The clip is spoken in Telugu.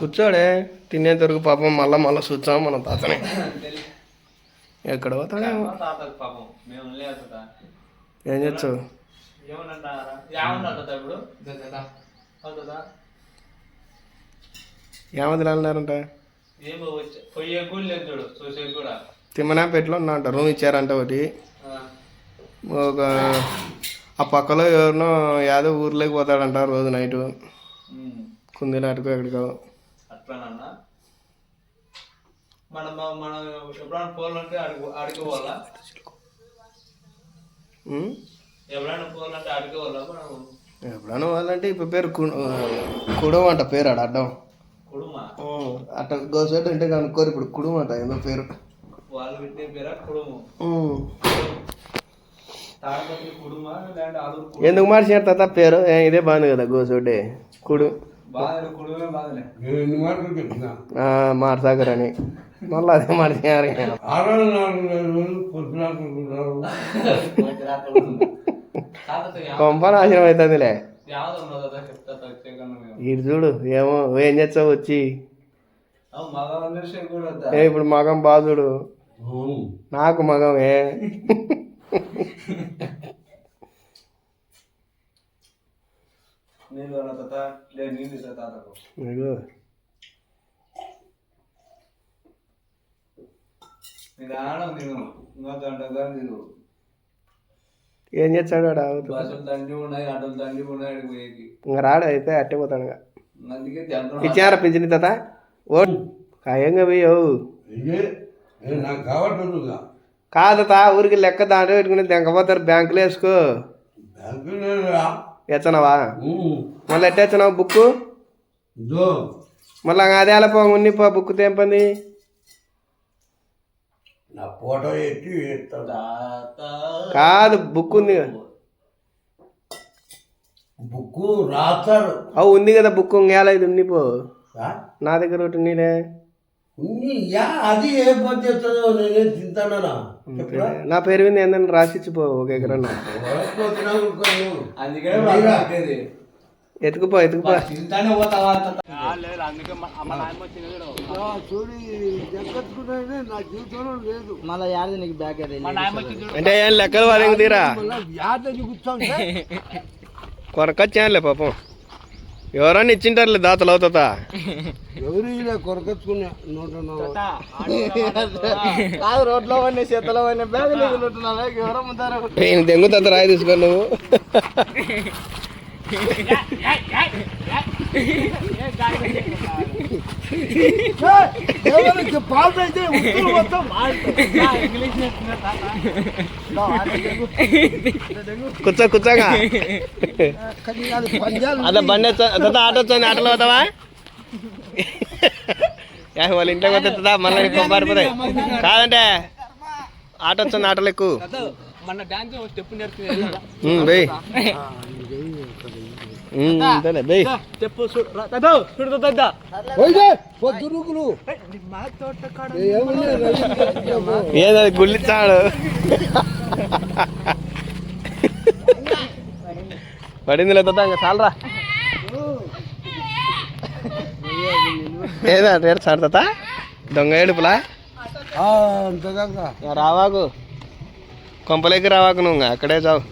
కూర్చోడే తినేంత వరకు పాపం మళ్ళా మళ్ళా చూచాం మన తాతనే. ఎక్కడ పోతాడేమో పాపం మేము లేదు ఏం చేస్తావు? ఏమనంటారా ఏమన్నా ఇప్పుడు? అవుతుందా ఏమది అన్నారంట ఏమో వచ్చి పొయ్యే కూడా లేదు చూడు చూసే కూడా. తిమ్మనా పెట్లో ఉన్నా అంట రూమ్ ఇచ్చారంట ఒకటి. ఆ, ఒక ఆ పక్కలో ఎవరినో యాదో ఊర్లోకి పోతాడంట రోజు నైట్. కుందినాటకు ఎక్కడికో. అట్లానన్నా మనం మనం ఎప్పుడైనా పోవాలంటే అడిగి అడుగుకోవాలా ఉమ్? ఎవరైనా పోవాలంటే అడుగుకోవాలా మనం? ఎప్పుడైనా వాళ్ళంటే ఇప్పుడు పేరు కుడం అంట పేరు ఆడ అడ్డం. కుడుమ? అట్ట గోసెట్ అంటే కనుక్కోరు ఇప్పుడు కుడుం అంట ఏదో పేరు. వాళ్ళు పెట్టే పేరా కుడుము? ఎందుకు మార్చారు తాత? పేరు? ఏ, ఇదే బాగుంది కదా గోసోడే కుడు. అని. మళ్ళీ అదే అనుకుంటున్నారు కొంప నాశనం అవుతుందిలే. ఇటు చూడు ఏమో ఏం చేస్తావు వచ్చి? ఇప్పుడు మగం బాధుడు. నాకు మగమే నీళ్ళు అన్న తాత లేదు నీళ్ళు ఇస్తా తాతకు. నేను ఆడం నేను ఇంకా గంట కానీ నేను ఏం చేస్తాడు ఆడ బస్సులు తండ్రి ఉన్నాయి ఆటోలు తండ్రి ఉన్నాయి ఆడికి పోయేకి. ఇంకా రాడు అయితే అట్టే పోతాడు ఇంకా. అందుకే ఇచ్చారా పింఛని తాత? ఓ ఖాయంగా పోయావు నాకు కావట్లేదుగా కాదు తా ఊరికి లెక్క దాంట్లో పెట్టుకుని దెంకపోతారు బ్యాంకులో వేసుకో. ఎచ్చనవా. మళ్ళీ ఎట్టేచ్చినావు బుక్కు? ఇదో. మళ్ళీ అదే అలా పో ఉన్ని పో బుక్ తెంపంది. ఫోటో కాదు బుక్ ఉంది బుక్కు రాస్తారు. అవు ఉంది కదా బుక్ ఇంకేలా ఇది ఉన్ని పో? నా దగ్గర ఒకటి యా అది ఏ పని చేస్తుందో నేనేం తింటానా నా పేరు మీద ఏందని రాసిచ్చిపో ఒక కట్టేది ఎత్తుకుపో ఎత్తుకుపో. అంటే ఏం లెక్కలు వారికి తీరా? కొరకొచ్చానులే పాపం. ఎవరన్నా ఇచ్చింటారులే దాతలు అవుతా ఎవరు ఇలా కొరకొచ్చుకున్నా నూట కాదు రోడ్లో పడిన చేతిలో పడిన బ్యాగులు నేను దెంగుతంత రాయి తీసుకో నువ్వు పాలు అయితే ఉత్తరం మొత్తం కూర్చో కూర్చోగా. అదే బండి వచ్చా- తాత ఆటో వచ్చాను ఆటోలో పోతావా? వాళ్ళ ఇంట్లోకి వస్తుందా మళ్ళీ ఇంకో పారిపోతాయి. కాదంటే ఆటో వచ్చాను ఆటోలు ఎక్కువ మన డాన్స్ స్టెప్ నేర్చుకునే చూడు పొద్దురుకులు గుళ్ళిచ్చాడు పడింది లేదు ఇంకా చాలరా ఏదా రేటు సార్ తాత దొంగ ఏడుపులా రావాకు కొంపలేకి రావాకు నువ్వు అక్కడే చావు